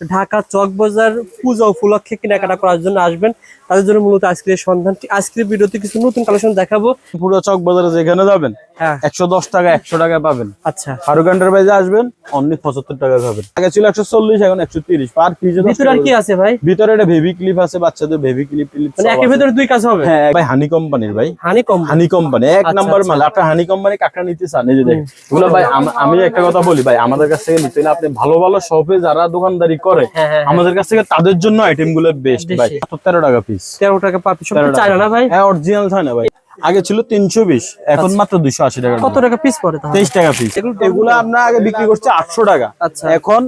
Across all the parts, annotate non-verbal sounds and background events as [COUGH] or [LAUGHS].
ঢাকা চক বাজার পূজা উপলক্ষে কেনাকাটা করার জন্য আসবেন। তাদের জন্য মূলত আজকের সন্ধানটি। আজকের ভিডিওতে কিছু নতুন কালেকশন দেখাবো। পুরো চক বাজারে যেখানে যাবেন হ্যাঁ। একশো দশ টাকা একশো টাকা পাবেন। আচ্ছা। ফারুক এন্টারপ্রাইজে আসবেন অনলি পঁচাত্তর টাকা পাবেন। আগে ছিল একশো চল্লিশ এখন একশো তিরিশ। পার পিজে ভিতরে আর কি আছে ভাই? ভিতরে একটা বেবি ক্লিপ আছে বাচ্চাদের বেবি ক্লিপ টিলিপ মানে একের ভিতরে দুই কাজ হবে? হ্যাঁ ভাই হানি কোম্পানির ভাই। হানি কম হানি কোম্পানি এক আচ্ছা, নাম্বার আচ্ছা। মাল। আপনার হানি কোম্পানি কাকড়া নিতে চান এই যে দেখেন ভাই আমি একটা কথা বলি ভাই আমাদের কাছ থেকে নিতে আপনি ভালো ভালো শপে যারা দোকানদারি করে হ্যাঁ হ্যাঁ আমাদের কাছ থেকে তাদের জন্য আইটেমগুলো বেস্ট ভাই। তেরো টাকা পিস তেরো টাকা পার পিস না ভাই? হ্যাঁ অরিজিনাল হয় না ভাই। আগে ছিল তিনশো বিশ এখন মাত্র দুইশো আশি টাকা। কত টাকা পিস পরে তেইশ টাকা পিস এগুলো আমরা আগে বিক্রি করছি আটশো টাকা। আচ্ছা। এখন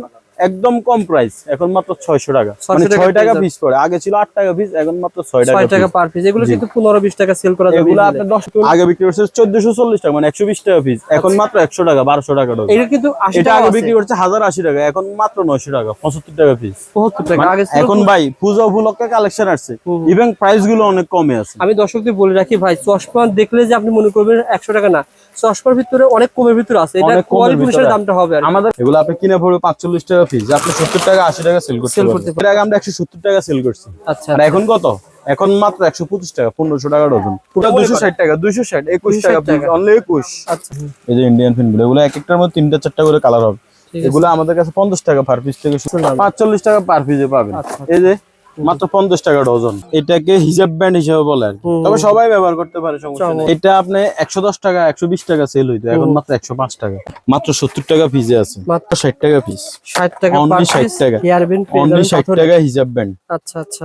একদম কম প্রাইস এখন মাত্র ছয়শো টাকা। মানে টাকা ছয় টাকা পিস পড়ে আগে ছিল আট টাকা পিস এখন মাত্র ছয় টাকা টাকা পার পিস এগুলো কিন্তু পনেরো বিশ টাকা সেল করা যাবে। এগুলো আপনি দশ আগে বিক্রি করছে চোদ্দশো চল্লিশ টাকা মানে একশো বিশ টাকা পিস এখন মাত্র একশো টাকা বারোশো টাকা ডজন। এটা কিন্তু এটা আগে বিক্রি করছে হাজার আশি টাকা এখন মাত্র নয়শো টাকা পঁচাত্তর টাকা পিস পঁচাত্তর টাকা। আগে এখন ভাই পূজা উপলক্ষে কালেকশন আসছে। ইভেন প্রাইসগুলো অনেক কমে আছে। আমি দর্শকদের বলে রাখি ভাই চশমা দেখলে যে আপনি মনে করবেন একশো টাকা না। চশমার ভিতরে অনেক কমের ভিতরে আছে। এটা কোয়ালিটি অনুসারে দামটা হবে আমাদের এগুলো আপনি কিনে পড়বে পাঁচচল্লিশ টাকা পিস আপনি সত্তর টাকা আশি টাকা সেল করতে পারবেন। এর আগে আমরা একশো সত্তর টাকা সেল করছি। আচ্ছা আর এখন কত? এখন মাত্র একশো পঁচিশ টাকা পনেরোশো টাকা ডজন। পুরো দুশো ষাট টাকা দুইশো ষাট একুশ টাকা টাকা। অনলি একুশ। আচ্ছা। এই যে ইন্ডিয়ান ফিনগুলো এগুলো এক একটার মধ্যে তিনটা চারটা করে কালার হবে। এগুলো আমাদের কাছে পঞ্চাশ টাকা পার পিস থেকে শুরু শুনলাম। পাঁচচল্লিশ টাকা পার পিসে পাবেন। আচ্ছা। এই যে মাত্র পঞ্চাশ টাকা ডজন এটাকে হিজাব ব্যান্ড হিসেবে বলে আর তবে সবাই ব্যবহার করতে পারে সমস্যা এটা আপনি একশো দশ টাকা একশো বিশ টাকা সেল হইতো। এখন মাত্র একশো পাঁচ টাকা। মাত্র সত্তর টাকা পিসে আছে। মাত্র ষাট টাকা পিস ষাট টাকা 60 পিস টাকা। ব্যান্ড অনলি ষাট টাকা হিজাব ব্যান্ড। আচ্ছা আচ্ছা।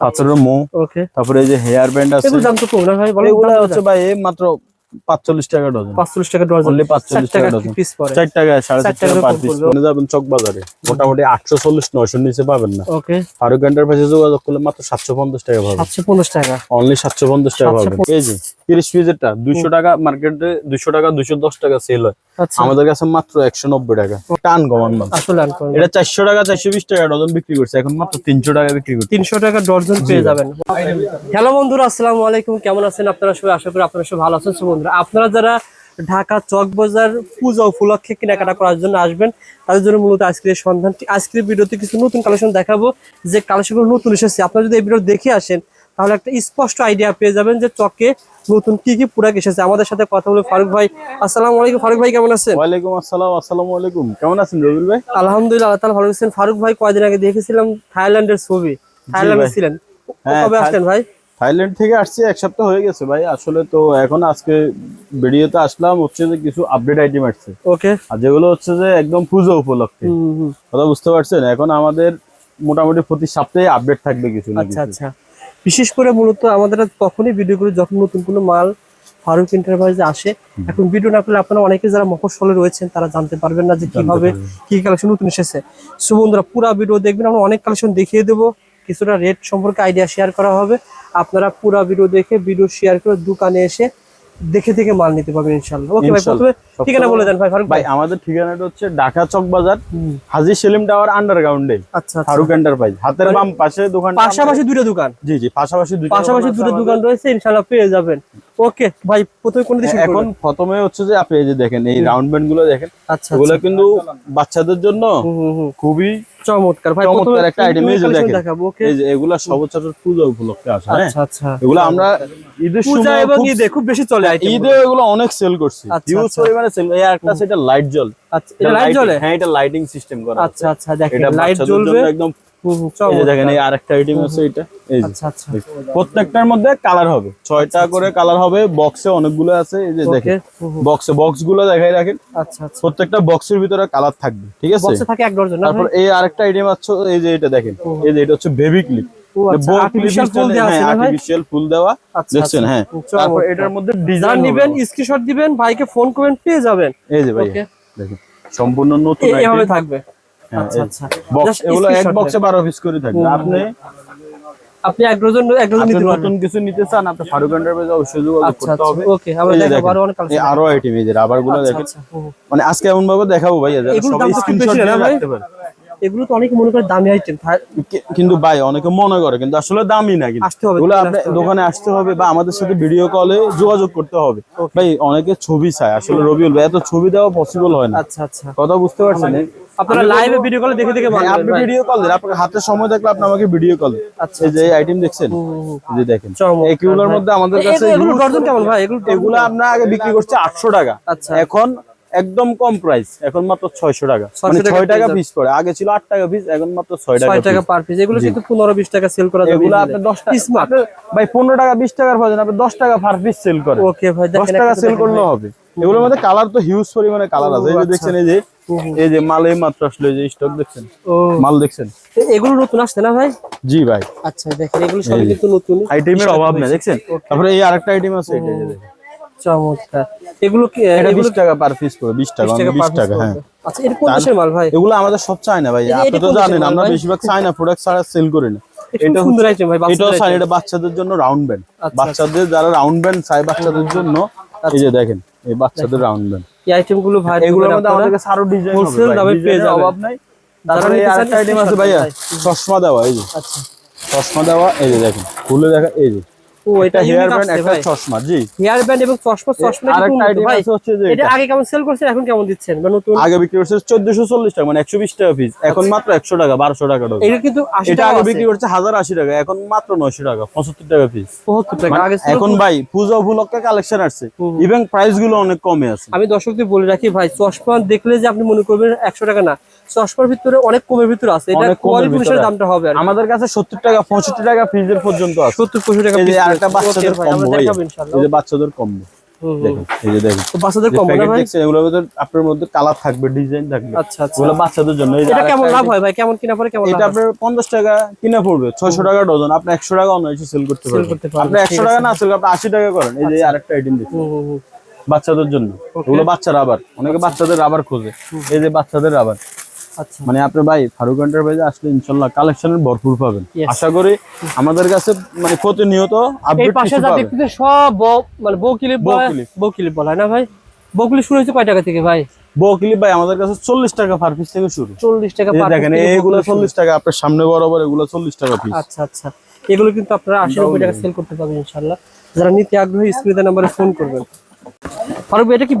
পাথরের মো তারপরে এই যে হেয়ার ব্যান্ড আছে। এগুলো দাম তো ভাই বলো এগুলো হচ্ছে ভাই মাত্র পাঁচচল্লিশ টাকা ডজন। পাঁচচল্লিশ টাকা ডজন। পাঁচচল্লিশ 45 টাকা ডজন। পিস পড়ে। চার টাকা চার চার পার পিস মনে যাবেন চক বাজারে মোটামুটি আটশো চল্লিশ নয়শোর নিচে পাবেন না। ওকে ফারুক এন্টারপ্রাইজে যোগাযোগ করলে মাত্র সাতশো পঞ্চাশ টাকা পাবেন। সাতশো পঞ্চাশ টাকা। অনলি সাতশো পঞ্চাশ টাকা 750 পাবেন এই যে তিরিশ পিসেরটা দুইশো টাকা মার্কেটে দুইশো টাকা দুইশো দশ টাকা সেল হয়। আচ্ছা। আমাদের কাছে মাত্র একশো নব্বই টাকা। টান কমান এটা চারশো টাকা চারশো বিশ টাকা ডজন বিক্রি করছে। এখন মাত্র তিনশো টাকা বিক্রি করছে। তিনশো টাকা ডর্জন পেয়ে যাবেন। হ্যালো বন্ধুরা আসসালামু আলাইকুম। কেমন আছেন আপনারা সবাই? আশা করি আপনারা সবাই ভালো আছেন। বন্ধুরা আপনারা যারা ঢাকা চক বাজার পূজা উপলক্ষে কেনাকাটা করার জন্য আসবেন তাদের জন্য মূলত আজকের সন্ধানটি। আজকের ভিডিওতে কিছু নতুন কালেকশন দেখাবো। যে কালেকশনগুলো নতুন এসেছে আপনারা যদি এই ভিডিও দেখে আসেন তাহলে একটা স্পষ্ট আইডিয়া পেয়ে যাবেন যে চকে নতুন কি কি প্রোডাক্ট এসেছে। আমাদের সাথে কথা বলে ফারুক ভাই আসসালামু আলাইকুম। ফারুক ভাই কেমন আছেন? ওয়ালাইকুম আসসালাম আসসালামু আলাইকুম। কেমন আছেন রবিল ভাই? আলহামদুলিল্লাহ আল্লাহ তাআলা ভালো আছেন ফারুক ভাই কয়দিন আগে দেখেছিলাম থাইল্যান্ডের ছবি। থাইল্যান্ডে ছিলেন। হ্যাঁ, কবে আসলেন ভাই? থাইল্যান্ড থেকে আসছি এক সপ্তাহ হয়ে গেছে ভাই। আসলে তো এখন আজকে ভিডিওতে আসলাম হচ্ছে যে কিছু আপডেট আইটেম আসছে। ওকে। আর যেগুলো হচ্ছে যে একদম পুজো উপলক্ষে। কথা বুঝতে পারছেন? এখন আমাদের মোটামুটি প্রতি সপ্তাহে আপডেট থাকবে কিছু না আচ্ছা আচ্ছা। বিশেষ করে মূলত আমাদের তখনই ভিডিও করি যখন নতুন কোনো মাল ফারুক এন্টারপ্রাইজে আসে এখন ভিডিও না করলে আপনারা অনেকে যারা মফসলে রয়েছেন তারা জানতে পারবেন না যে কীভাবে কি কালেকশন নতুন এসেছে। সো বন্ধুরা পুরো ভিডিও দেখবেন আমরা অনেক কালেকশন দেখিয়ে দেবো। কিছুটা রেট সম্পর্কে আইডিয়া শেয়ার করা হবে। আপনারা পুরো ভিডিও দেখে ভিডিও শেয়ার করে দোকানে এসে দেখে দেখে মাল নিতে পারবেন ইনশাল্লাহ ওকে ভাই প্রথমে ঠিকানা বলে দেন ভাই ফারুক ভাই আমাদের ঠিকানাটা হচ্ছে ঢাকা চক বাজার হাজি সেলিম টাওয়ার আন্ডারগ্রাউন্ডে আচ্ছা আচ্ছা। ফারুক এন্টারপ্রাইজ হাতের বাম পাশে দোকান পাশাপাশি দুটো দোকান? জি জি পাশাপাশি দুইটা পাশাপাশি দুটো দোকান রয়েছে ইনশাল্লাহ পেয়ে যাবেন। ওকে ভাই প্রথমে কোন দিকে এখন প্রথমে হচ্ছে যে আপনি এই যে দেখেন এই রাউন্ড ব্যান্ডগুলো দেখেন আচ্ছা এগুলো কিন্তু বাচ্চাদের জন্য। খুবই চমৎকার। ভাই চমৎকার একটা item, এই যে দেখেন। এই যে এগুলা সবচাচর পূজা উপলক্ষে আসে হ্যাঁ? আচ্ছা আচ্ছা। এগুলো আমরা ঈদের সময় এবং ঈদে খুব বেশি চলে আইটেম ঈদে এগুলো অনেক সেল করছি। আচ্ছা, আচ্ছা। পরিমাণে সেল এই একটা সেটা লাইট জ্বল। আচ্ছা এটা লাইট জ্বলে? হ্যাঁ এটা লাইটিং সিস্টেম করা আচ্ছা আচ্ছা দেখেন লাইট জ্বলবে। একদম এই যে দেখেন এই আরেকটা আইটেম আছে এটা। এই যে আচ্ছা আচ্ছা। প্রত্যেকটার মধ্যে কালার হবে। ছয়টা করে কালার হবে বক্সে অনেকগুলো আছে এই যে দেখেন। বক্সে বক্সগুলো দেখাই রাখেন। আচ্ছা আচ্ছা। প্রত্যেকটা বক্সের ভিতরে কালার থাকবে ঠিক আছে? তারপর এই আরেকটা আইটেম আছে এই যে এটা দেখেন। এই যে এটা হচ্ছে বেবি ক্লিপ আচ্ছা আর্টিফিশিয়াল ফুল দেওয়া আচ্ছা দেখছেন হ্যাঁ? তারপর এটার মধ্যে ডিজাইন স্ক্রিনশট দিবেন ভাইকে ফোন করবেন পেয়ে যাবেন। এই যে ভাই দেখেন সম্পূর্ণ নতুন এইভাবে থাকবে। আচ্ছা আচ্ছা। এগুলো এক বক্সে 12 পিস করে থাকবে। আপনি আপনি এক ডজন এক ডজন নিতে পারবেন। নতুন কিছু নিতে চান আপনি ফারুক এন্টারপ্রাইজে অবশ্যই যোগাযোগ আচ্ছা করতে আচ্ছা। হবে। ওকে আমরা দেখাবো আরও অনেক কালেকশন আরও আইটেম এই যে রাবারগুলো আচ্ছা দেখেন। আচ্ছা। মানে আজকে এমন ভাবে দেখাবো ভাই সবাই স্ক্রিনশট? রাখতে এগুলো তো অনেকে মনে করে দামি আইটেম কিন্তু ভাই অনেকে মনে করে কিন্তু আসলে দামি না কিন্তু। আসতে হবে, আপনি দোকানে আসতে হবে বা আমাদের সাথে ভিডিও কলে যোগাযোগ করতে হবে। ভাই অনেকে ছবি চায়। আসলে রবিউল ভাই এত ছবি দেওয়া পসিবল হয় না। আচ্ছা আচ্ছা। কথা বুঝতে পারছেন? আপনারা লাইভে ভিডিও কলে দেখে দেখে হ্যাঁ, বানাবেন আপনি ভিডিও কল দেন। আপনার হাতে সময় থাকলে আপনি আমাকে ভিডিও কল আচ্ছা, এই যে আইটেম দেখছেন? যে দেখেন। এগুলোর মধ্যে আমাদের কাছে এগুলো ডজন কেমন ভাই? এগুলো এগুলো আমরা আগে বিক্রি করছি আটশো টাকা। আচ্ছা। এখন একদম কম প্রাইস এখন মাত্র ছয়শো টাকা। 600 মানে টাকা ছয় টাকা পিস পড়ে আগে ছিল আট টাকা পিস এখন মাত্র ছয় টাকা টাকা পার পিস এগুলো কিন্তু পনেরো বিশ টাকা সেল করা যাবে এগুলো আপনি দশ টাকা স্মার্ট ভাই পনেরো টাকা বিশ টাকার পাবেন আপনি দশ টাকা পার পিস সেল করেন। ওকে ভাই দশ দেখেন টাকা সেল করলে হবে। এগুলোর মধ্যে কালার তো হিউজ পরিমাণে কালার আছে। এই যে আচ্ছা। দেখছেন এই যে এই যে মাল এই মাত্র আসলে এই যে স্টক দেখছেন? মাল দেখছেন? এগুলো নতুন আসছে না ভাই? জি ভাই। আচ্ছা দেখেন এগুলো সবই কিন্তু নতুন। আইটেমের অভাব নেই দেখছেন? তারপরে এই আরেকটা আইটেম আছে এটা দেখেন। চমৎকার। এগুলো কি এটা টাকা পার পিস করে বিশ টাকা 20 টাকা হ্যাঁ। আচ্ছা এটা কোন দেশের মাল ভাই? এগুলো আমাদের সব চাই না ভাই আপনি তো জানেন আমরা বেশিরভাগ চাইনা প্রোডাক্ট ছাড়া সেল করি না। এটা সুন্দর আইটেম ভাই চাই এটা বাচ্চাদের জন্য রাউন্ড ব্যান্ড আচ্ছা, বাচ্চাদের যারা রাউন্ড ব্যান্ড চাই বাচ্চাদের জন্য এই যে দেখেন এই বাচ্চাদের রাউন্ড ব্যান্ড এই আইটেমগুলো ভাই এগুলোর মধ্যে আমাদের কাছে আরও ডিজাইন wholesale দামে পেয়ে যাবেন। অভাব নাই। তারপরে এই আরেকটা আইটেম আছে ভাইয়া চশমা দেওয়া এই যে। আচ্ছা। চশমা দেওয়া এই যে দেখেন খুলে দেখা এই যে। ও এটা হেয়ার হেয়ার ব্যান্ড ব্যান্ড একটা চশমা জি। হেয়ার ব্যান্ড এবং চশমা চশমা আরেকটা কোন আছে হচ্ছে যে এটা এটা। আগে কেমন সেল করছেন এখন কেমন দিচ্ছেন? বা নতুন? আগে বিক্রি করছে চোদ্দশো চল্লিশ টাকা মানে একশো বিশ টাকা পিস এখন মাত্র একশো টাকা বারোশো টাকা ডজন। এটা কিন্তু 80 এটা আগে বিক্রি করছে হাজার আশি টাকা এখন মাত্র নয়শো টাকা পঁচাত্তর টাকা পিস 75 টাকা আগে এখন ভাই পূজা উপলক্ষে কালেকশন আসছে। ইভেন প্রাইসগুলো অনেক কমে আছে। আমি দর্শকদের বলে রাখি ভাই চশমা দেখলে যে আপনি মনে করবেন একশো টাকা না চশমার ভিতরে অনেক কমের ভিতরে আছে। এটা কোয়ালিটি অনুসারে দামটা হবে আমাদের কাছে সত্তর টাকা পঁয়ষট্টি টাকা ফ্রিজের পর্যন্ত আছে। সত্তর পঁয়ষট্টি টাকা এই রয়েছে। বাচ্চাদের কম্বো ভাই এই যে বাচ্চাদের কম্বো হুম, হুম। দেখেন এই যে দেখেন। তো বাচ্চাদের যে কম না ভাই? এগুলোর মধ্যে আপনার মধ্যে কালার থাকবে ডিজাইন থাকবে। আচ্ছা আচ্ছা। এগুলো বাচ্চাদের জন্য এই যে এটা কেমন লাভ হয় ভাই? কেমন কিনা পরে কেমন এটা আপনার পঞ্চাশ টাকা কিনা পড়বে ছয়শো টাকা ডজন আপনি টাকা সেল করতে পারবেন। আপনি টাকা না সেল আপনি আশি টাকা করেন। এই যে আরেকটা আইটেম দেখুন। বাচ্চাদের জন্য। ওগুলো বাচ্চা রাবার অনেকে বাচ্চাদের রাবার খোঁজে। এই যে বাচ্চাদের রাবার আচ্ছা মানে আপনি ভাই ফারুক এন্টারপ্রাইজে আসলে ইনশাল্লাহ কালেকশনের ভরপুর পাবেন। আশা করি আমাদের কাছে মানে প্রতিনিয়ত আপডেট পাশে যা দেখতেছেন সব মানে ক্লিপ বউ বলা হয় না ভাই? বকিলি শুরু হয়েছে কয় টাকা থেকে ভাই? বউ ক্লিপ ভাই আমাদের কাছে চল্লিশ টাকা পার পিস থেকে শুরু। চল্লিশ টাকা per দেখেন এইগুলো clip শুরু। চল্লিশ টাকা আপনার সামনে বরাবর এগুলো চল্লিশ টাকা পিস আচ্ছা আচ্ছা। এগুলো কিন্তু আপনারা আশি নব্বই টাকা সেল করতে পারবেন ইনশাল্লাহ। যারা নিতে আগ্রহী স্ক্রিনে নাম্বারে ফোন করবেন। ফারুক এটা কি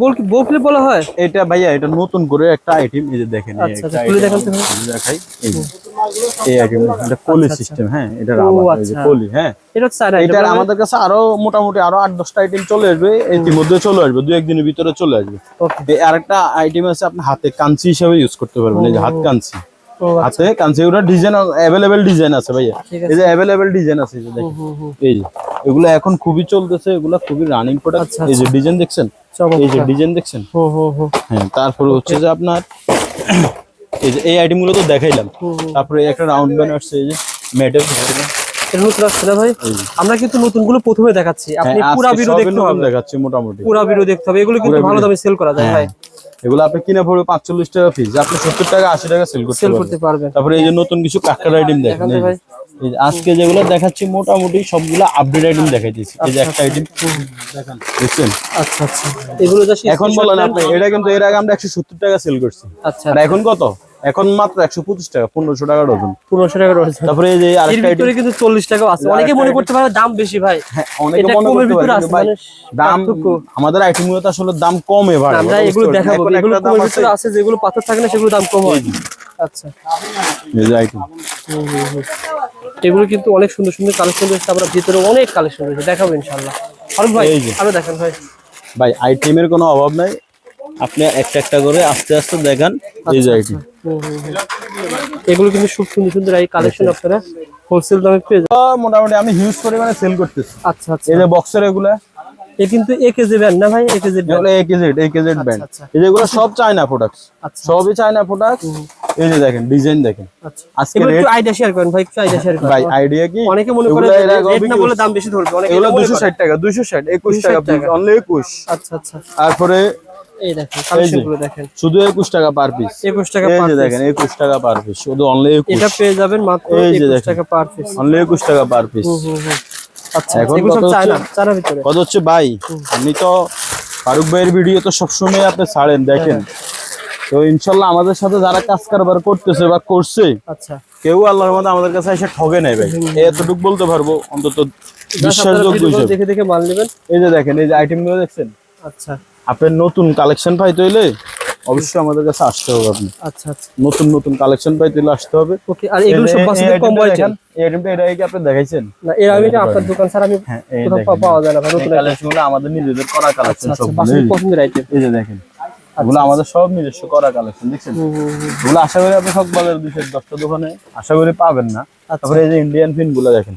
বল হয়? এটা ভাইয়া এটা নতুন করে একটা আইটেম এই যে দেখেন আচ্ছা, আচ্ছা, খুলে item দেখান তো ভাই। খুলে দেখাই এই এই আইটেম এটা পলি সিস্টেম হ্যাঁ এটা রাবার এই যে আচ্ছা। হ্যাঁ। এটা হচ্ছে এটা আমাদের কাছে আরও মোটামুটি আরও আট দশটা আইটেম চলে আসবে ইতিমধ্যে চলে আসবে দু একদিনের ভিতরে চলে আসবে। ওকে আরেকটা আইটেম আছে আপনি হাতে কাঞ্চি হিসেবে ইউজ করতে পারবেন এই যে হাত কাঞ্চি। ও হাতে ডিজাইন অ্যাভেলেবেল ডিজাইন আছে ভাইয়া। এই যে অ্যাভেলেবেল ডিজাইন আছে যে দেখেন। এই যে এগুলো এখন খুবই চলতেছে এগুলো খুবই রানিং প্রোডাক্ট আচ্ছা, এই যে ডিজাইন দেখছেন? এই যে ডিজাইন দেখছেন? হ্যাঁ তারপরে হচ্ছে যে আপনার এই যে এই আইটেমগুলো তো দেখাইলাম। তারপরে একটা রাউন্ড ব্যান আসছে এই যে না ভাই? আমরা কিন্তু নতুনগুলো প্রথমে দেখাচ্ছি। আপনি পুরা ভিডিও দেখতে হবে। দেখাচ্ছি মোটামুটি। পুরা ভিডিও দেখতে হবে। এগুলো কিন্তু ভালো দামে সেল করা যায় ভাই। এগুলো আপনি কিনে পড়বে পাঁচচল্লিশ টাকা পিস আপনি সত্তর টাকা আশি টাকা সেল করতে পারবেন। করতে পারবেন। তারপরে এই যে নতুন কিছু কাকার আইটেম দেখেন দেখান আজকে যেগুলো দেখাচ্ছি মোটামুটি সবগুলো আপডেট আইটেম দেখাইতেছি। এই যে একটা আইটেম দেখছেন? আচ্ছা আচ্ছা। এগুলো এখন বলেন আপনি এটা কিন্তু এর আগে আমরা একশো সত্তর টাকা সেল করছি। আচ্ছা। আর এখন কত? এখন মাত্র একশো পঁচিশ টাকা পনেরোশো টাকা ডজন পনেরোশো টাকা রয়েছে তারপরে এই যে আরেকটা ভিতরে কিন্তু চল্লিশ টাকাও আছে। অনেকে মনে করতে পারে দাম বেশি ভাই। হ্যাঁ, অনেকে মনে করতে পারে ভাই, মানে দাম আমাদের আইটেমগুলো আসলে দাম কমে ভাই। আমরা এগুলো দেখাবো এগুলো কমের ভিতরে আছে। যেগুলো পাথর থাকে না সেগুলো দাম কম হয়। আচ্ছা। এই যে আইটেম। এগুলো কিন্তু অনেক সুন্দর সুন্দর কালেকশন রয়েছে। আমরা ভিতরে অনেক কালেকশন রয়েছে। দেখাবো ইনশাল্লাহ ফারুক ভাই। আরও দেখেন ভাই। ভাই আইটেমের কোনো অভাব নাই। আপনি একটা একটা করে আস্তে আস্তে দেখান। এই যে হুম, হুম, হুম। এগুলো কিন্তু খুব সুন্দর সুন্দর এই কালেকশন আপনারা হোলসেল দামে পেয়ে যাবেন। মোটামুটি আমি হিউজ পরিমাণে সেল করতেছি। আচ্ছা আচ্ছা। এই যে বক্সের এগুলা। এ কিন্তু এ কেজি ব্যান্ড না ভাই? এ কেজি এগুলো এক জেড এক জেড ব্যান্ড আচ্ছা। এই যেগুলো সব চায়না প্রোডাক্টস আচ্ছা সবই চায়না প্রোডাক্ট এই যে দেখেন ডিজাইন দেখেন। আচ্ছা। আজকে রেট একটু আইডিয়া শেয়ার করেন ভাই একটু আইডিয়া শেয়ার করেন। ভাই আইডিয়া কি? অনেকে মনে করে এগুলো রেট না বলে দাম বেশি ধরবে অনেকে এগুলো এটা মনে দুশো করে। ষাট টাকা দুশো ষাট একুশ 260 টাকা টাকা। অনলি একুশ। আচ্ছা আচ্ছা। তারপরে এই দেখেন কালেকশন দেখেন। শুধু একুশ টাকা পার পিস একুশ টাকা পার পিস দেখেন একুশ টাকা পার পিস শুধু অনলি একুশ। এটা পেয়ে যাবেন মাত্র এই যে একুশ দেখেন। টাকা পার পিস অনলি একুশ টাকা পার পিস হুম হুম আচ্ছা এখন কত চায়না চায়না ভিতরে। কত হচ্ছে ভাই? আপনি তো ফারুক ভাইয়ের ভিডিও তো সবসময় আপনি ছাড়েন দেখেন। তো ইনশাল্লাহ আমাদের সাথে যারা কাজ কারবার করতেছে বা করছে আচ্ছা। কেউ আল্লাহর মধ্যে আমাদের কাছে এসে ঠগে নাই ভাই। এতটুকু বলতে পারব অন্তত বিশ্বাসযোগ্য দেখে দেখে মাল নেবেন। এই যে দেখেন এই যে আইটেমগুলো দেখছেন? আচ্ছা। আপনার নতুন কালেকশন পাইতে হইলে অবশ্যই আমাদের কাছে আসতে হবে আপনি। আচ্ছা আচ্ছা। নতুন নতুন কালেকশন পাইতে হলে আসতে হবে। ওকে আর এগুলো সব এই কম বয়সে আইটেমটা এটা কি আপনি দেখাইছেন? না এর আমি এটা আপনার দোকান ছাড়া আমি হ্যাঁ কোথাও পাওয়া যায় না নতুন item। কালেকশনগুলো আমাদের নিজেদের করা কালেকশন আচ্ছা সব বাচ্চাদের পছন্দের আইটেম এই যে দেখেন এগুলো আমাদের সব নিজস্ব করা কালেকশন দেখছেন? এগুলো আশা করি আপনি সব বাজার দুশো দশটা দোকানে আশা করি পাবেন না। তারপরে এই যে ইন্ডিয়ান ফিনগুলো দেখেন।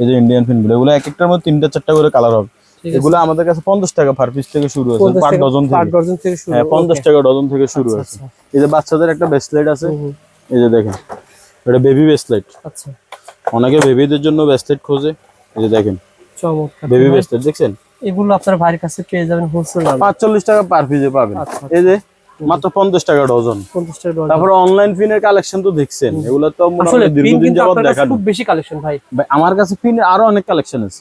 এই যে ইন্ডিয়ান ফিনগুলো এগুলো এক একটার মধ্যে তিনটা চারটা করে কালার হবে। এগুলো আমাদের কাছে পঞ্চাশ টাকা পার পিস থেকে শুরু আছে পার ডজন থেকে। হ্যাঁ পঞ্চাশ টাকা ডজন থেকে শুরু আছে। আচ্ছা। এই যে বাচ্চাদের একটা ব্রেসলেট আছে এই যে দেখেন এটা বেবি ব্রেসলেট আচ্ছা। অনেকে বেবিদের জন্য ব্রেসলেট খোঁজে এই যে দেখেন চমৎকার। বেবি ব্রেসলেট দেখছেন? এগুলো আপনার ভাইয়ের কাছে পেয়ে যাবেন হোলসেল দামে। পাঁচচল্লিশ টাকা পার পিসে পাবেন। আচ্ছা। এই যে মাত্র পঞ্চাশ টাকা ডজন পঞ্চাশ টাকা ডজন তারপরে অনলাইন ফিনের কালেকশন তো দেখছেন এগুলো তো মোটামুটি দীর্ঘদিন যাবত আপনার খুব বেশি কালেকশন ভাই। ভাই, আমার কাছে আরও অনেক কালেকশন আছে।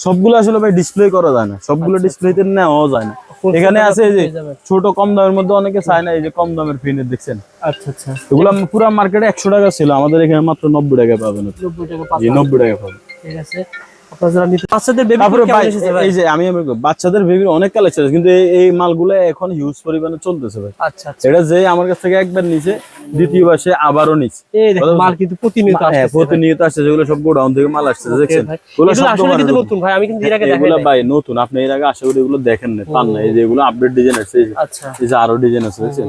সবগুলো আসলে ভাই ডিসপ্লে করা যায় না। সবগুলো ডিসপ্লেতে নেওয়া যায় না। এখানে আছে যে ছোট কম দামের মধ্যে অনেকে চায় না এই যে কম দামের ফিনের দেখছেন? আচ্ছা আচ্ছা। এগুলো পুরো মার্কেটে একশো টাকা ছিল আমাদের এখানে মাত্র নব্বই টাকা পাবেন। নব্বই টাকা পাবেন। ঠিক আছে। বাচ্চাদের বেবির অনেক কালেকশন কিন্তু এই- মালগুলো এখন হিউজ পরিমাণে চলতেছে ভাই। আচ্ছা আচ্ছা। এটা যে আমার কাছ থেকে একবার নিচে দ্বিতীয়বার সে আবারও দেখো মাল কিন্তু প্রতিনিয়ত হ্যাঁ আসছে প্রতিনিয়ত আসছে যেগুলো সব গোডাউন থেকে মাল আসছে দেখছেন? কিন্তু নতুন। নতুন ভাই আমি কিন্তু এর আগে এগুলো ভাই নতুন আপনি এর আগে আশা করি এগুলো দেখেন না পান না এই যে আপডেট ডিজাইন আছে আচ্ছা। এই যে আরও ডিজাইন আছে দেখছেন?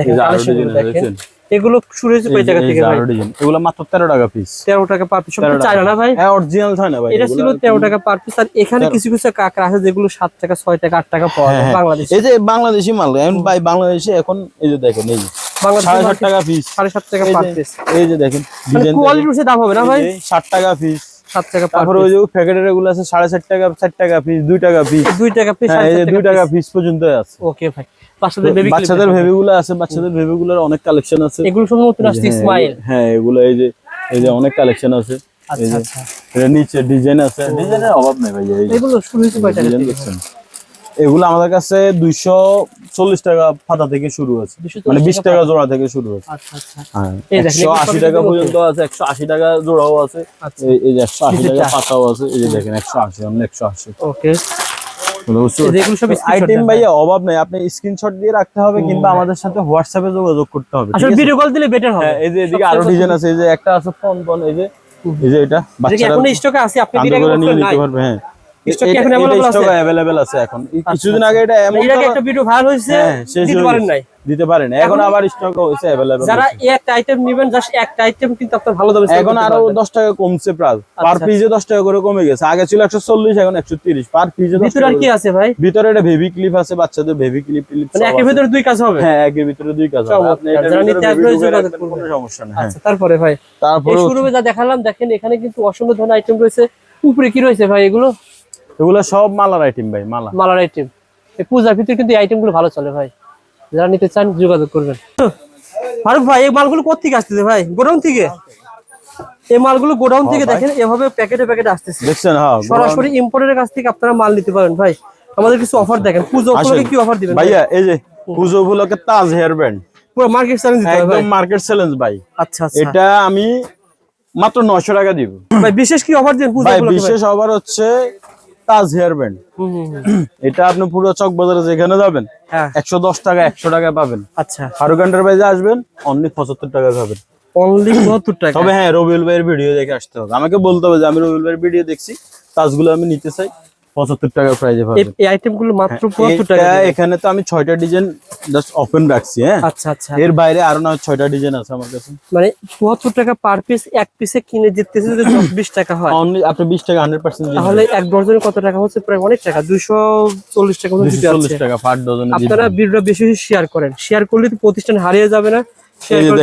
এই যে আরও ডিজাইন আছে দেখছেন? এগুলো শুরু হয়েছে কয় টাকা থেকে ভাই? এগুলো মাত্র তেরো টাকা পিস তেরো টাকা পার পিস সব তেরো না ভাই? হ্যাঁ অরিজিনাল হয় না ভাই এটা ছিল এগুলো- তেরো টাকা পার পিস আর এখানে কিছু কিছু কাঁকড়া আছে যেগুলো সাত টাকা ছয় টাকা আট টাকা পাওয়া যায় হ্যাঁ, বাংলাদেশ। এই যে বাংলাদেশি মাল এখন ভাই বাংলাদেশে এখন এই যে দেখেন এই বাংলাদেশ সাড়ে সাত টাকা পিস সাড়ে সাত টাকা পার পিস এই যে দেখেন মানে ডিজাইন কোয়ালিটি অনুসারে দাম হবে না ভাই? টাকা পিস টাকা তারপরে ওই যে প্যাকেটের এগুলো আছে সাড়ে চার টাকা চার টাকা পিস দুই টাকা পিস দুই টাকা পিস হ্যাঁ টাকা পিস পর্যন্ত আছে। ওকে ভাই। বাচ্চাদের বেবি বাচ্চাদের ভেবি গুলো আছে বাচ্চাদের ভেবি গুলোর অনেক কালেকশন আছে। এগুলো সব নতুন আসছে হ্যাঁ, স্মাইল হ্যাঁ এগুলো এই যে এই যে অনেক কালেকশন আছে। এই আচ্ছা যে আচ্ছা। নিচে ডিজাইন আছে। ডিজাইনের অভাব নেই ভাই এগুলো শুরু হয়েছে কয় টাকা দেখছেন? এগুলো আমাদের কাছে দুইশো চল্লিশ টাকা ফাতা থেকে শুরু আছে। মানে বিশ টাকা জোড়া থেকে শুরু আছে। আচ্ছা আচ্ছা। হ্যাঁ এই একশো আশি টাকা পর্যন্ত আছে একশো আশি টাকা জোড়াও আছে। এই- যে একশো আশি টাকা। পাতাও আছে। এই যে দেখেন একশো আশি অন্য একশো আশি। ওকে এগুলো সব আইটেম ভাইয়া অভাব নাই। আপনি স্ক্রিনশট দিয়ে রাখতে হবে কিংবা আমাদের সাথে হোয়াটসঅ্যাপে যোগাযোগ করতে হবে আসলে ভিডিও কল দিলে বেটার হবে। হ্যাঁ এই যে এদিকে আরও ডিজাইন আছে এই যে একটা আছে ফোন ফোন এই যে এই যে এটা বাচ্চারা এখন স্টকে আছে আপনি নিয়ে নিতে পারবে হ্যাঁ। এখন? অ্যাভেলেবেল আছে? এখন। কিছুদিন আগে এটা এমন একটা ভিডিও ভাইরাল হয়েছে? হ্যাঁ দিতে পারেন নাই। দিতে পারেন। এখন আবার স্টক হয়েছে অ্যাভেলেবেল যারা একটা আইটেম নেবেন জাস্ট একটা আইটেম কিন্তু আপনার ভালো দামে এখন আরও পারবেন। দশ টাকা কমছে প্রায় পার। পিসে দশ টাকা করে কমে গেছে। আগে ছিল একশো চল্লিশ এখন একশো তিরিশ। পার পিসে ভিতরে আর কি আছে ভাই? ভিতরে একটা বেবি ক্লিপ আছে বাচ্চাদের বেবি ক্লিপ ক্লিপ মানে একের ভিতরে দুই কাজ হবে? হ্যাঁ একের ভিতরে দুই কাজ হবে। আপনি করবেন। কোনো সমস্যা নেই। আচ্ছা তারপরে ভাই [LAUGHS] তারপর শুরুতে যা দেখালাম দেখেন এখানে কিন্তু অসংখ্য ধরনের আইটেম রয়েছে। উপরে কি রয়েছে ভাই এগুলো? এগুলো সব মালার আইটেম ভাই মালা। মালার আইটেম এই পূজার ভিতরে কিন্তু এই আইটেমগুলো ভালো চলে ভাই। যারা নিতে চান যোগাযোগ করবেন। ফারুক ভাই এই মালগুলো কোথেকে আসতেছে ভাই? গোডাউন থেকে? এই মালগুলো গোডাউন থেকে দেখেন এভাবে প্যাকেটে প্যাকেটে আসতেছে। দেখছেন হ্যাঁ সরাসরি ইম্পোর্টের কাছ থেকে আপনারা মাল নিতে পারেন ভাই। আমাদের কিছু অফার দেখেন। পুজো উপলক্ষে কি অফার দিবেন ভাইয়া এই যে পুজো উপলক্ষে তাজ হেয়ার ব্যান্ড পুরো মার্কেট চ্যালেঞ্জ দিতে একদম মার্কেট চ্যালেঞ্জ ভাই। আচ্ছা আচ্ছা। এটা আমি মাত্র নশো টাকা দিব। ভাই বিশেষ কি অফার দিন পুজো উপলক্ষে ভাই? বিশেষ অফার হচ্ছে তাজ হেয়ার ব্যান্ড। এটা আপনি পুরো চক বাজারে যেখানে যাবেন হ্যাঁ। একশো দশ টাকা একশো টাকা পাবেন। আচ্ছা। ফারুক বাইজে আসবেন অনলি পঁচাত্তর টাকা পাবেন। অনলি 72 টাকা। তবে হ্যাঁ রবিউল ভাইয়ের ভিডিও দেখে আসতে হবে। আমাকে বলতে হবে যে আমি রবিউল ভাইয়ের ভিডিও দেখছি তাজগুলো আমি নিতে চাই। পঁচাত্তর টাকা প্রাইজে এই- পাবেন এই আইটেম মাত্র 72 টাকা এখানে তো আমি ছয়টা ডিজাইন জাস্ট ওপেন রাখছি হ্যাঁ। আচ্ছা আচ্ছা। এর বাইরে আরও না হয় ছয়টা ডিজাইন আছে আমার কাছে। মানে 74 টাকা পার পিস এক পিসে কিনে জিততেছে যদি [COUGHS] 20 টাকা হয়। অনলি আপনি বিশ টাকা হান্ড্রেড পার্সেন্ট তাহলে এক ডজনে কত টাকা হচ্ছে? প্রায় অনেক টাকা 240 টাকা মতো দিতে চল্লিশ আছে টাকা পার ডজন আপনারা ভিডিওটা বেশি বেশি শেয়ার করেন। শেয়ার করলে তো প্রতিষ্ঠান হারিয়ে যাবে না।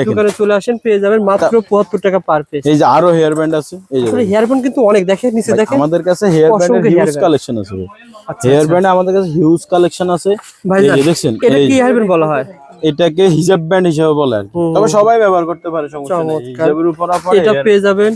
দোকানে চলে আসেন পেয়ে যাবেন মাত্র 74 টাকা পার পিস এই যে আরও হেয়ার ব্যান্ড আছে এই যে আসলে হেয়ার কিন্তু অনেক দেখে নিচে দেখে আমাদের কাছে হেয়ার ব্যান্ড হিউজ কালেকশন আছে আচ্ছা হেয়ার ব্যান্ড আমাদের কাছে হিউজ কালেকশন আছে। এই দেখছেন এটা কি হেয়ার ব্যান্ড বলা হয়? এটাকে হিজাব ব্যান্ড হিসেবে বলে আর তবে সবাই ব্যবহার করতে পারে সমস্যা নেই। হিজাবের উপর এটা পেয়ে যাবেন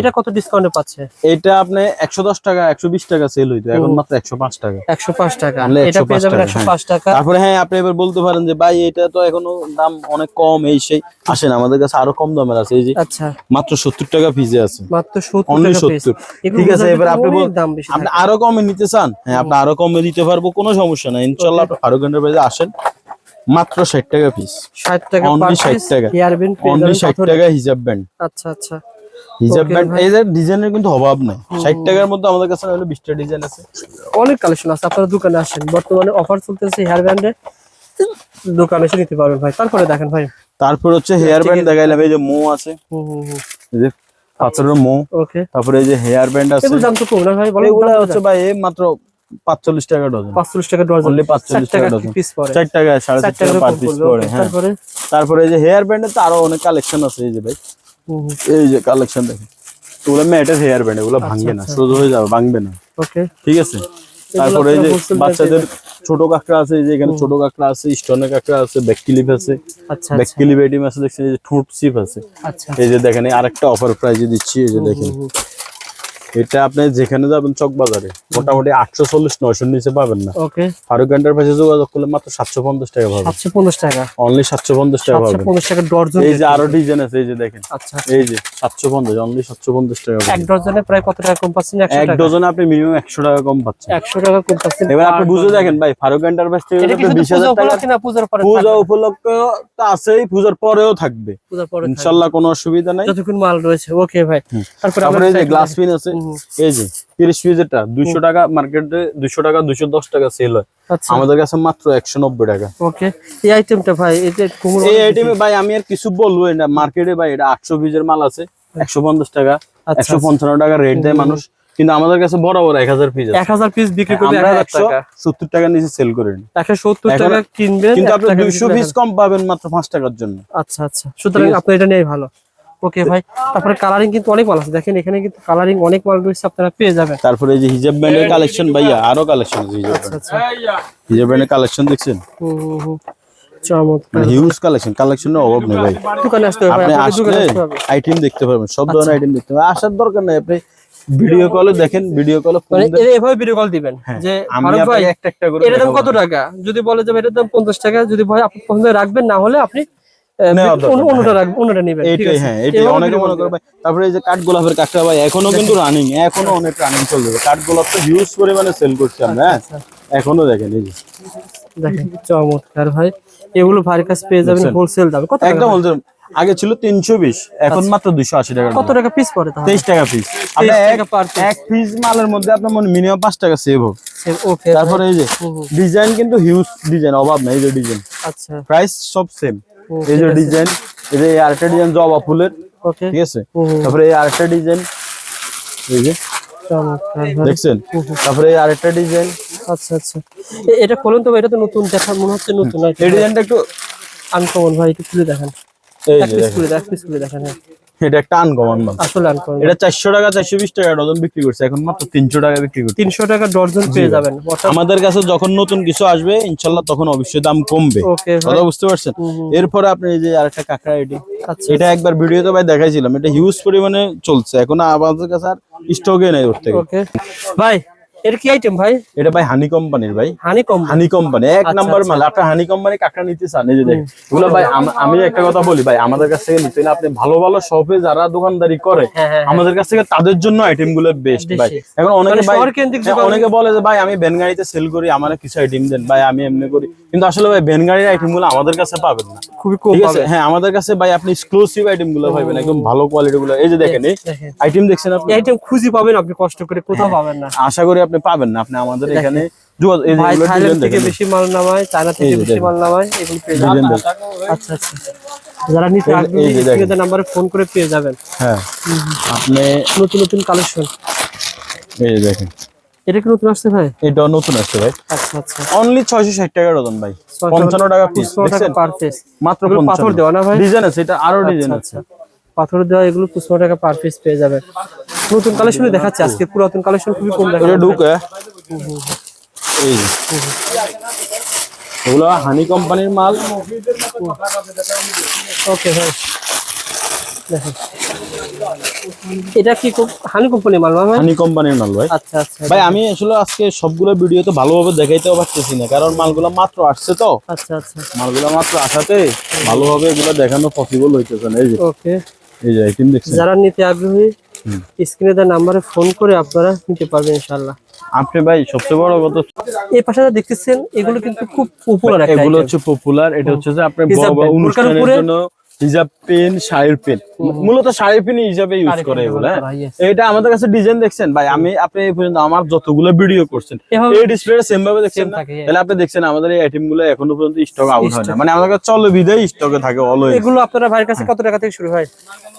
এটা কত ডিসকাউন্টে পাচ্ছে? এটা আপনি একশো দশ টাকা একশো বিশ টাকা সেল হইতো। এখন মাত্র একশো পাঁচ টাকা। একশো পাঁচ টাকা। এটা পেয়ে যাবেন টাকা, একশো হ্যাঁ। টাকা। তারপরে হ্যাঁ আপনি এবার বলতে পারেন যে ভাই এটা তো এখনও দাম অনেক কম এই সেই আসেন আমাদের কাছে আরও কম দামের আছে। এই যে আচ্ছা। মাত্র সত্তর টাকা পিসে আছে। মাত্র সত্তর অনলি টাকা পিস সত্তর। ঠিক আছে এবার আপনি আপনি আরও কমে নিতে চান? হ্যাঁ আপনি আরও কমে দিতে পারব কোনো সমস্যা নাই। ইনশাল্লাহ আপনি ফারুক এন্টারপ্রাইজে আসেন। মাত্র ষাট টাকা পিস ষাট টাকা Only 60 টাকা। অনলি ষাট পাথরের। টাকা হিজাব ব্যান্ড আচ্ছা আচ্ছা। হিজাব ব্যান্ড এই যে ডিজাইনের কিন্তু অভাব নাই। ষাট টাকার মধ্যে আমাদের কাছে হলো বিশটা ডিজাইন আছে। অনেক কালেকশন আছে আপনারা দোকানে আসেন। বর্তমানে অফার চলতেছে হেয়ার ব্যান্ডে দোকানে এসে নিতে পারবেন ভাই। তারপরে দেখেন ভাই। তারপর হচ্ছে হেয়ার ব্যান্ড দেখাইলাম এই যে মো আছে। হুম হুম হুম। এই যে পাথরের মো। ওকে তারপরে এই যে হেয়ার ব্যান্ড আছে। এগুলো দাম তো কম না ভাই বলেন এগুলো হচ্ছে ভাই এই মাত্র পাঁচচল্লিশ টাকা ডজন পাঁচচল্লিশ টাকা ডজন Only 45 টাকা ডজন। পিস পরে চার টাকা সাড়ে ষাট চার টাকা টাকা পার পিস পড়ে হ্যাঁ। তারপরে? তারপরে এই যে হেয়ার ব্যান্ডের তো আরও অনেক কালেকশন আছে এই যে ভাই। এই যে কালেকশন দেখেন। ওগুলো ম্যাটের হেয়ার ব্যান্ড এগুলো ভাঙবে না আচ্ছা। সোজা হয়ে যাবে ভাঙবে না। ওকে ঠিক আছে? তারপরে এই যে বাচ্চাদের ছোট কাঁকড়া আছে এই যে এখানে ছোট কাঁকড়া আছে স্টোনের কাঁকড়া আছে ব্যাকক্লিপ আছে। আচ্ছা ব্যাক ক্লিপ আইটেম আছে দেখছেন এই যে ঠোঁট সিপ আছে। আচ্ছা এই যে দেখেন আরেকটা অফার প্রাইজে দিচ্ছি এই যে দেখেন। এটা আপনি যেখানে যাবেন চক বাজারে মোটামুটি আটশো চল্লিশ নয়শোর নিচে পাবেন না। ওকে। ফারুক এন্টারপ্রাইজে যোগাযোগ করলে মাত্র সাতশো পঞ্চাশ টাকা পাবেন। সাতশো পঞ্চাশ টাকা। অনলি সাতশো পঞ্চাশ টাকা পাবেন। পঞ্চাশ টাকা ডর্জন এই যে আরও ডিজাইন আছে এই যে দেখেন। আচ্ছা এই যে সাতশো পঞ্চাশ অনলি সাতশো পঞ্চাশ টাকা এক। ডজনে প্রায় কত টাকা কম পাচ্ছেন? এক ডজনে আপনি মিনিমাম একশো টাকা কম পাচ্ছেন। একশো টাকা কম পাচ্ছেন। এবার আপনি বুঝে দেখেন ভাই ফারুক এন্টারপ্রাইজ থেকে এটা কি আপনি শুধু বিশ পূজা হাজার টাকা পূজা? উপলক্ষে তো আছেই পূজার পরেও থাকবে। পূজার পরে থাকবে। ইনশাল্লাহ কোনো অসুবিধা নাই। যতক্ষণ মাল রয়েছে। ওকে ভাই। তারপরে এই যে গ্লাস পিন আছে। এই যে তিরিশ পিসেরটা দুইশো টাকা মার্কেটে দুইশো টাকা দুইশো দশ টাকা সেল হয়। আচ্ছা। আমাদের কাছে মাত্র একশো নব্বই টাকা। ওকে এই আইটেমটা ভাই এই আইটেমে ভাই আমি আর কিছু বলব না মার্কেটে ভাই এটা আটশো পিসের মাল আছে একশো পঞ্চাশ টাকা আচ্ছা, একশো পঞ্চান্ন টাকা রেট দেয় মানুষ। কিন্তু আমাদের কাছে বরাবর এক হাজার পিস এক হাজার পিস বিক্রি করবে একশো সত্তর টাকার নিচে সেল করে নিই। একশো সত্তর টাকা কিনবেন কিন্তু আপনি দুইশো পিস কম পাবেন মাত্র পাঁচ টাকার জন্য। আচ্ছা আচ্ছা। সুতরাং আপনি এটা নিয়ে ভালো। ওকে ভাই। তারপরে কালারিং কিন্তু অনেক মাল আছে। দেখেন এখানে কিন্তু কালারিং অনেক মাল রয়েছে আপনারা পেয়ে যাবেন। তারপরে এই যে হিজাব ব্যান্ডের কালেকশন ভাইয়া আরও কালেকশন আছে হিজাব আচ্ছা আচ্ছা। হিজাব ব্যান্ডের কালেকশন দেখছেন। চমৎকার। হিউজ কালেকশন কালেকশনের অভাব নেই ভাই। দোকানে আসতে হবে আপনি আসলে আইটেম দেখতে পারবেন সব আচ্ছা। ধরনের আইটেম দেখতে পারবেন। আসার দরকার নেই আপনি ভিডিও কলে দেখেন ভিডিও কলে মানে এভাবে ভিডিও কল দিবেন যে আমি ফারুক ভাই আপনাকে একটা একটা করে এটার দাম কত টাকা? যদি বলে যে এটার দাম পঞ্চাশ টাকা যদি ভাই আপনি পছন্দ রাখবেন না হলে আপনি হ্যাঁ। ভাই তারপরে এই যে কাঠ গোলাপের কাঠটা ভাই এখনও কিন্তু রানিং এখনও অনেক রানিং চলবে। কাঠ গোলাপ তো হিউজ পরিমাণে সেল করছি আমরা হ্যাঁ? আচ্ছা। এখনও দেখেন এই যে। দেখেন চমৎকার ভাই। এগুলো ভাইয়ের কাছে পেয়ে যাবেন হোলসেল দামে। কত একদম ভাই? আগে ছিল তিনশো বিশ এখন মাত্র দুইশো আশি টাকা কত টাকা পিস পড়ে তেইশ টাকা পিস আপনি 23 এক পিস মালের মধ্যে আপনার মনে মিনিমাম পাঁচ টাকা সেভ হবে। ওকে তারপরে এই যে ডিজাইন কিন্তু হিউজ ডিজাইন অভাব নাই এই যে ডিজাইন আচ্ছা। প্রাইস সব সেম এই যে ডিজাইন এই যে আরেকটা ডিজাইন জবা ফুলের ওকে ঠিক আছে। তারপরে এই আরেকটা ডিজাইন এই যে চমৎকার দেখছেন? তারপরে এই আরেকটা ডিজাইন। আচ্ছা আচ্ছা। এটা খুলুন তো এটা তো নতুন দেখা মনে হচ্ছে নতুন এই ডিজাইনটা একটু আনকমন ভাই একটু খুলে দেখেন। এই যে দেখেন। খুলে দেখেন হ্যাঁ। এটা একটা আনকমন মাল। আসলে আনকমন। এটা চারশো টাকা চারশো বিশ টাকা ডজন বিক্রি করছে। এখন মাত্র তিনশো টাকা বিক্রি করছে। তিনশো টাকা ডর্জন পেয়ে যাবেন। আমাদের কাছে যখন নতুন কিছু আসবে ইনশাল্লাহ তখন অবশ্যই দাম কমবে। কথা বুঝতে পারছেন? এরপরে আপনি এই যে আরেকটা কাঁকড়া এটি আচ্ছা। এটা একবার ভিডিওতে ভাই দেখাইছিলাম। এটা হিউজ পরিমাণে চলছে। এখন আমাদের কাছে আর স্টকে নেই ওর থেকে। ওকে। ভাই এটা কি আইটেম ভাই? এটা ভাই হানি কোম্পানির ভাই। হানি কম হানি কোম্পানি এক আচ্ছা, নাম্বার মাল। আপনি হানি কোম্পানি কাঁকড়া নিতে চান এই যে এগুলো ভাই আমি একটা কথা বলি ভাই আমাদের কাছ থেকে নিতে আপনি ভালো ভালো শপে যারা দোকানদারি করে হ্যাঁ, হ্যাঁ, আমাদের কাছ থেকে তাদের জন্য আইটেমগুলো বেস্ট ভাই। এখন অনেকে মানে ভাই হ্যাঁ, অনেকে বলে যে ভাই আমি ভ্যান গাড়িতে সেল করি আমার কিছু আইটেম দেন। ভাই আমি এমনি করি। কিন্তু আসলে ভাই ভ্যান গাড়ির আইটেমগুলো আমাদের কাছে পাবেন না। খুবই কম ঠিক আছে? পাবে হ্যাঁ আমাদের কাছে ভাই আপনি এক্সক্লুসিভ আইটেমগুলো পাবেন একদম ভালো কোয়ালিটি গুলো। এই যে দেখেন আইটেম দেখছেন আপনি? আইটেম খুঁজি পাবেন আপনি কষ্ট করে কোথাও পাবেন না। আশা করি আপনি পাবেন না। আপনি আমাদের এখানে যোগাযোগ- এই যে ভাই এগুলো থাইল্যান্ড design থেকে বেশি মাল নামায় চায়না থেকে বেশি মাল নামায় এগুলো পেয়ে যাবেন। Design দেখেন। আচ্ছা আচ্ছা যারা নিতে আগ্রহী এই যে দেখেন। স্ক্রিনে নাম্বারে ফোন করে পেয়ে যাবেন। হ্যাঁ। আপনি নতুন নতুন কালেকশন এই দেখেন। এটা কি নতুন আসছে ভাই? নতুন আসছে ভাই। আচ্ছা আচ্ছা। অনলি ছয়শো ষাট টাকা ডজন ভাই। টাকা পিস পার পিস মাত্র পাথর দেওয়া না ভাই? ডিজাইন আছে এটা আরও ডিজাইন আচ্ছা। আছে পাথর দেওয়া এগুলো পঁচপান্ন টাকা পার পিস পেয়ে যাবেন। নতুন কালেকশনে দেখাচ্ছে আজকে। পুরাতন কালেকশন খুবই কম দেখা ঢুকে। এই হানি কোম্পানির মাল। ওকে ভাই এটা কি হানি কোম্পানি মাল ভাই? হানি কোম্পানির মাল ভাই। আচ্ছা আচ্ছা ভাই আমি আসলে আজকে সবগুলো ভিডিও তো ভালোভাবে দেখাইতেও পারতেছি না কারণ মালগুলো মাত্র আসছে তো। আচ্ছা আচ্ছা। মালগুলো মাত্র আসাতে ভালোভাবে এগুলো দেখানো পসিবল হইতেছে না। এই যে। ওকে। এই যে আইটেম দেখছেন? যারা নিতে আগ্রহী স্ক্রিনে দেওয়া নাম্বারে ফোন করে আপনারা নিতে পারবেন ইনশাআল্লাহ। আপনি ভাই সবচেয়ে বড় কথা এই পাশে যা দেখতেছেন এগুলো কিন্তু খুব পপুলার একটা এগুলো হচ্ছে পপুলার এটা হচ্ছে যে আপনার বড় অনুষ্ঠানের জন্য হিজাব পেন শাড়ির পেন। মূলত শাড়ির পেন হিসাবে ইউজ করে এগুলো হ্যাঁ। এটা আমাদের কাছে ডিজাইন দেখছেন? ভাই আমি আপনি এই পর্যন্ত আমার যতগুলো ভিডিও করছেন এই ডিসপ্লেটা সেম ভাবে দেখছেন. তাহলে আপনি দেখছেন আমাদের এই আইটেমগুলো এখনও পর্যন্ত স্টক আউট হয় না। মানে আমাদের কাছে চলে বিদায় স্টকে থাকে অলওয়েজ এগুলো আপনারা ভাইয়ের কাছে কত টাকা থেকে শুরু হয়?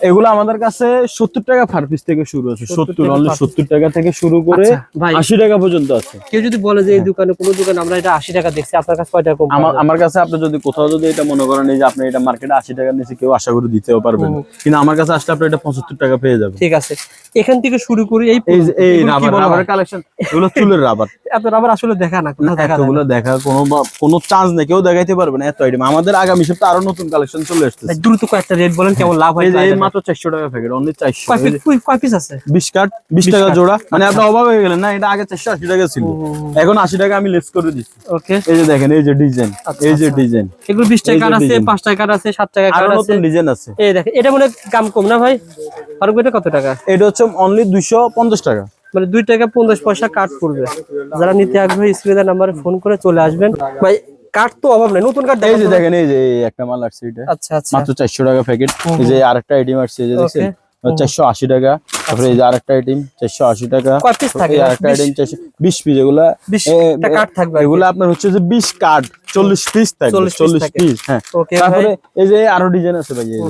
এগুলো আমাদের কাছে সত্তর টাকা পার পিস থেকে শুরু আছে। 70 সত্তর টাকা অনলি টাকা থেকে শুরু করে আচ্ছা, ভাই। আশি টাকা পর্যন্ত আছে। কেউ যদি বলে যে এই দোকানে কোনো দোকানে আমরা এটা আশি টাকা দেখছি আপনার কাছে কয় টাকা কম আমার কাছে আপনি যদি কোথাও যদি এটা মনে করেন যে আপনি এটা মার্কেটে আশি টাকার নিচে কেউ আশা করে দিতেও পারবেন না। কিন্তু আমার কাছে আসলে আপনি এটা পঁচাত্তর টাকা পেয়ে যাবেন। ঠিক আছে। এখান থেকে শুরু করি এই এই রাবার হয়? কালেকশন এগুলো চুলের রাবার। [LAUGHS] আপনার আবার আসলে দেখা না কোথাও দেখা। কোনো কোনো চান্স নেই কেউ দেখাইতে পারবে না এত আইটেম আমাদের আগামী সপ্তাহে আরও নতুন কালেকশন চলে আসতেছে। ভাই, দ্রুত কয়েকটা রেট বলেন কেমন লাভ হয় এই মাত্র চারশো টাকা প্যাকেট অনলি চারশো। কয় পিস কয় পিস আছে? বিশ কাঠ বিশ টাকা জোড়া। মানে আপনি অভাব হয়ে গেলেন না এটা আগে চারশো আশি টাকা ছিল। এখন আশি টাকা আমি লেস করে দিচ্ছি। ওকে এই যে দেখেন এই যে ডিজাইন এই যে ডিজাইন এগুলো বিশ টাকা আছে design। পাঁচ টাকার আছে সাত টাকা আরও আছে নতুন ডিজাইন আছে। এই দেখেন এটা মনে দাম কম না ভাই? ফারুক এটা কত টাকা? এটা হচ্ছে অনলি দুইশো পঞ্চাশ টাকা। মানে দুই টাকা পঞ্চাশ পয়সা কাট পড়বে। যারা নিতে আগ্রহী স্ক্রিনে নাম্বারে ফোন করে চলে আসবেন। ভাই কাঠ তো অভাব নাই নতুন কাঠ এই যে দেখেন এই যে একটা মাল আসছে এটা। আচ্ছা আচ্ছা। মাত্র চারশো টাকা প্যাকেট এই যে আরেকটা আইটেম আসছে এই যে চারশো আশি টাকা। তারপরে এই যে আরেকটা আইটেম চারশো আশি টাকা। কয় পিস থাকে আরেকটা আইটেম চারশো বিশ পিস এগুলা থাকবে এগুলো আপনার হচ্ছে যে বিশ কার্ড চল্লিশ পিস থাকবে 40 চল্লিশ পিস হ্যাঁ। তারপরে এই যে আরও ডিজাইন আছে ভাই এই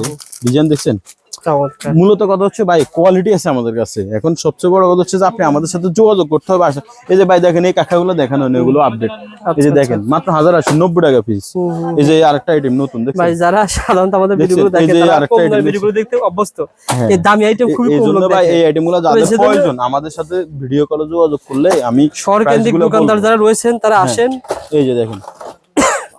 ডিজাইন দেখছেন? মূলত কথা হচ্ছে ভাই কোয়ালিটি আছে আমাদের কাছে। এখন সবচেয়ে বড় কথা হচ্ছে যে আপনি আমাদের সাথে যোগাযোগ করতে হবে। আসা এই যে ভাই দেখেন এই কাঁখাগুলো দেখানো এগুলো আপডেট এই যে দেখেন মাত্র হাজার আশি নব্বই টাকা পিস এই যে আরেকটা আইটেম নতুন ভাই যারা সাধারণত আমাদের ভিডিওগুলো দেখে তারা ভিডিওগুলো দেখতে অভ্যস্ত। হ্যাঁ। এই দামি আইটেম খুবই কম লোক ভাই এই আইটেমগুলো যাদের প্রয়োজন আমাদের সাথে ভিডিও কলে যোগাযোগ করলে আমি কেন্দ্রিক দোকানদার যারা রয়েছেন তারা আসেন। এই যে দেখেন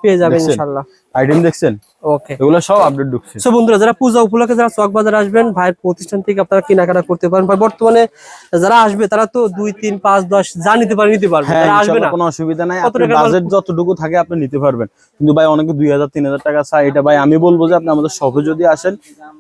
পেয়ে যাবেন ইনশাআল্লাহ। আইটেম দেখছেন? ওকে। এগুলো সব আপডেট ঢুকছে। সো বন্ধুরা যারা পূজা উপলক্ষে যারা চক বাজার আসবেন ভাইয়ের প্রতিষ্ঠান থেকে আপনারা কেনাকাটা করতে পারেন। ভাই বর্তমানে যারা আসবে তারা তো দুই তিন পাঁচ দশ যা নিতে পারে নিতে পারবে। হ্যাঁ যারা আসবে না কোনো অসুবিধা নাই। আপনার বাজেট যতটুকু থাকে আপনি নিতে পারবেন। কিন্তু ভাই অনেকে দুই হাজার তিন হাজার টাকা চাই এটা ভাই আমি বলব যে আপনি আমাদের শপে যদি আসেন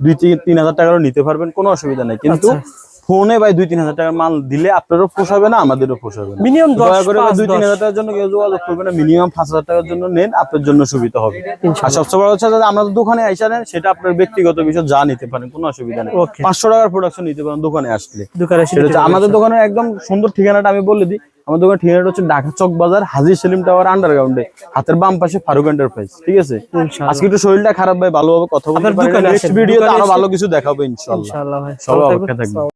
দুই তিন তিন হাজার টাকারও নিতে পারবেন কোনো অসুবিধা নেই। কিন্তু আচ্ছা। ফোনে ভাই দুই তিন হাজার টাকার মাল দিলে আপনারও পোষাবে না আমাদেরও পোষাবে না। মিনিমাম দয়া করে দুই তিন হাজার টাকার জন্য কেউ যোগাযোগ করবে না মিনিমাম পাঁচ হাজার টাকার জন্য নেন আপনার জন্য সুবিধা হবে। আর সবচেয়ে বড় হচ্ছে যে আমাদের দোকানে আইসা নেন সেটা আপনার ব্যক্তিগত বিষয় যা নিতে পারেন কোনো অসুবিধা নেই। পাঁচশো টাকার প্রোডাকশন নিতে পারেন দোকানে আসলে। দোকানে। আমাদের দোকানের একদম সুন্দর ঠিকানাটা আমি বলে দিই। আমাদের দোকানের ঠিকানাটা হচ্ছে ঢাকা চক বাজার হাজি সেলিম টাওয়ার আন্ডারগ্রাউন্ডে হাতের বাম পাশে ফারুক এন্টারপ্রাইজ ঠিক আছে। আজকে একটু শরীরটা খারাপ ভাই ভালোভাবে কথা বলতে পারি দোকানে ভিডিওতে আরও ভালো কিছু দেখাবো ইনশাআল্লাহ সবাই অপেক্ষা। থাকবেন।